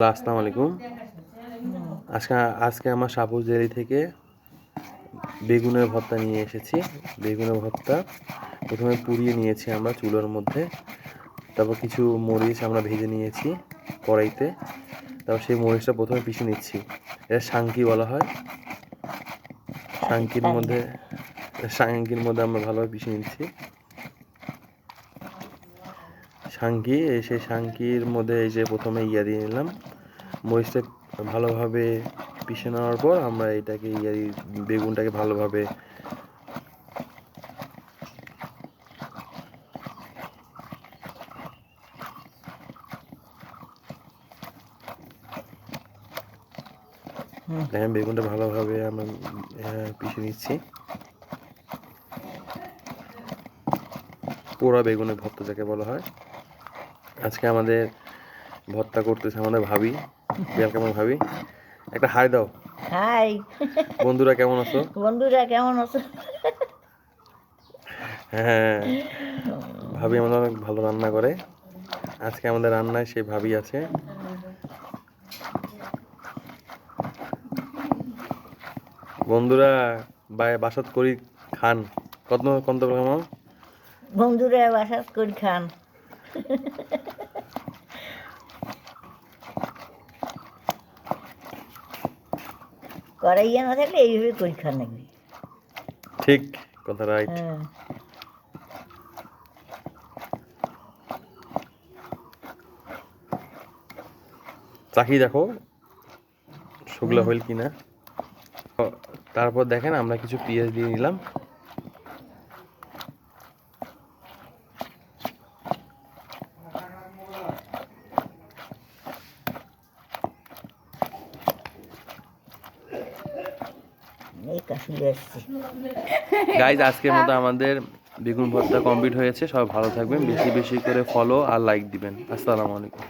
আসসালামু আলাইকুম। আজকে আজকে আমার সাপুর জেলি থেকে বেগুনের ভর্তা নিয়ে এসেছি। বেগুনের ভর্তা প্রথমে পুড়িয়ে নিয়েছি আমরা চুলোর মধ্যে। তারপর কিছু মরিচ আমরা ভেজে নিয়েছি কড়াইতে। তারপর সেই মরিচটা প্রথমে পিষে নিচ্ছি। এটা শাঙ্কি বলা হয়। শাঙ্কির মধ্যে শাঙ্কির মধ্যে আমরা ভালোভাবে পিষে নিচ্ছি। শাঙ্কি এই সেই শাঙ্কির মধ্যে এই যে প্রথমে ইয়া দিয়ে নিলাম। মরিচটা ভালোভাবে পিষে নেওয়ার পর আমরা এটাকে ইয়া বেগুনটাকে ভালোভাবে দেখেন বেগুনটা ভালোভাবে আমরা আহ, পিষে নিচ্ছি। পোড়া বেগুনের ভর্তা যাকে বলা হয়। আজকে আমাদের ভর্তা করতেছে আমাদের ভাবি। বিয়াল কেমন ভাবি? একটা হাই দাও। হাই। বন্ধুরা কেমন আছো? বন্ধুরা কেমন আছো? হ্যাঁ ভাবি আমাদের অনেক ভালো রান্না করে। আজকে আমাদের রান্নায় সেই ভাবি আছে। বন্ধুরা বাসাত করি খান। কত কত কেমন বন্ধুরা বাসাত করি খান। করাইয়া না থাকলে এইভাবে করে খান নাকি ঠিক কথা রাইট হ্যাঁ। চাকি দেখো শুকলা হইল কিনা। তারপর দেখেন আমরা কিছু পেঁয়াজ দিয়ে নিলাম। গাইজ আজকের মতো আমাদের বেগুন ভর্তা কমপ্লিট হয়েছে। সবাই ভালো থাকবেন, বেশি বেশি করে ফলো আর লাইক দিবেন। আসসালামু আলাইকুম।